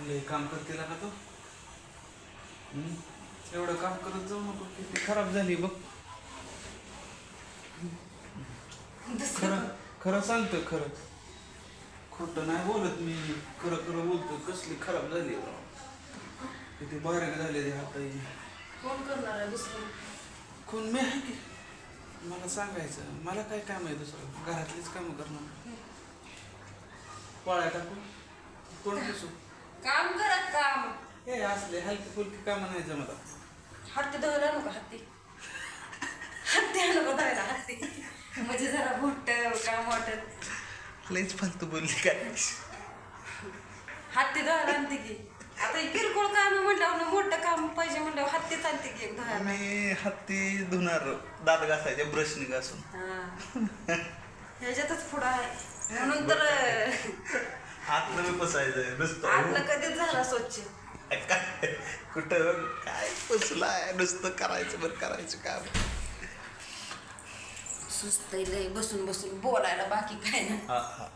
लय काम करते का तो? हम्म? एवढं काम करत जाऊ नको किती खराब झाली बघ. खरं खरं सांगतोय खरं. खोटं नाही बोलत मी खरं खरं बोलतो कसली खराब झाली राव. किती बारीक झाले ते हाताई. कोण करणार आहे दुसरं? कोण मी आहे की? मला सांगायचं मला काय काम आहे दुसरं? घरातलीच कामं करणार. पोळ्या टाकू? कोण बसू काम करत काम. हे असले हलकी फुलकी कामं नाही जमत. हत्ती धुवायला नको हत्ती. हत्ती आणू का धुवायला हत्ती? म्हणजे जरा मोठ काम वाटत. लईच फालतू बोलली काय हत्ती धुवायला आणते की. आता हे किरकोळ काम म्हटल्यावर मोठं काम पाहिजे म्हटल्यावर हत्तीच आणते की एक धुवायला मी हत्ती धुणार दात घासायचे ब्रशने घासून. हा. ह्याच्यातच पुढं आहे. म्हणून तर आतलं मी पसायचं नुसतं. आतलं कधीच झाला स्वच्छ. काय? कुठं काय पसलाय? नुसतं करायचं बरं करायचं काम. सुस्त लय बसून बसून बोलायला बाकी काय हा हा.